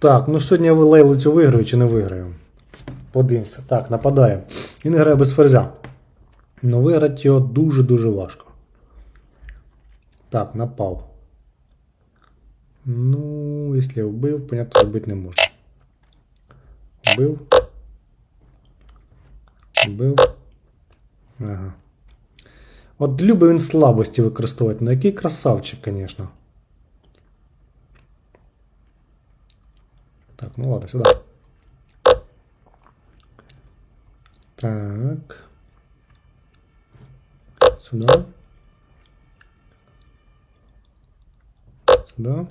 Так, ну сьогодні я лейлу цю виграю чи не виграю. Подивимося. Так, нападає. Він грає без ферзя. Ну виграти його дуже-дуже важко. Так, напав. Ну, якщо я вбив, понятно, вбити не можна. Вбив. Вбив. Ага. От любить він слабості використовувати. Ну який красавчик, звісно. Так, ну ладно, сюда. Так. Сюда. Сюда.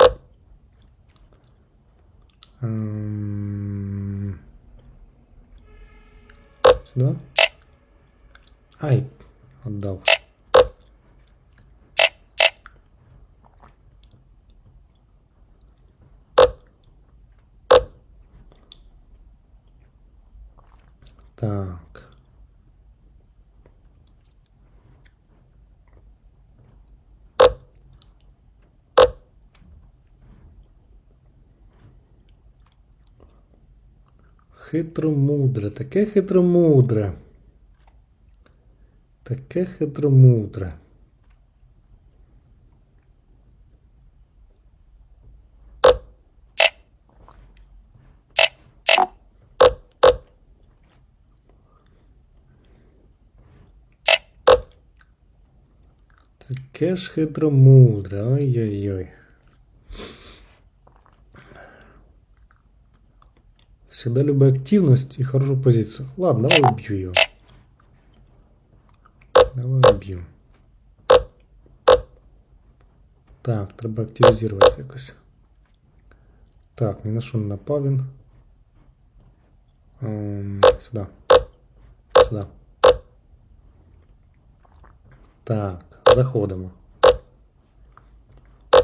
Сюда. Ай, отдал. Так. Хитромудре, таке хитромудре. Таке хитромудре. Таке ж хитромудре. Ой-ой-ой. Всегда люблю активность и хорошую позицию. Ладно, давай убью его. Давай уб'ю. Так, треба активізуватися якось. Так, ні на що не напав він. Ем, сюди. Сюди. Так, заходимо.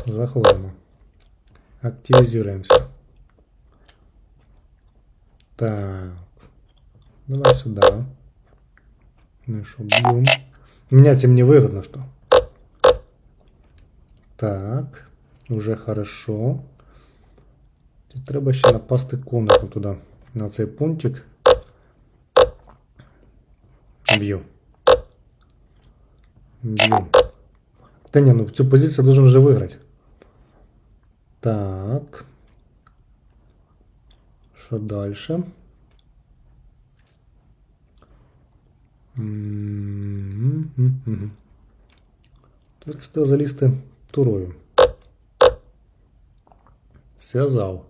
Заходимо. Активізуємося. Так. Давай сюда. Ну что, бьем. Меня тем не выгодно, что. Так. Уже хорошо. Тут треба ще напасти конусом туди. На цей пунктик. Б'ю. Та ні, ну цю позицію должен вже виграти. Так. Що? М-м-м-м. Так, що залізти турою. Зв'язав.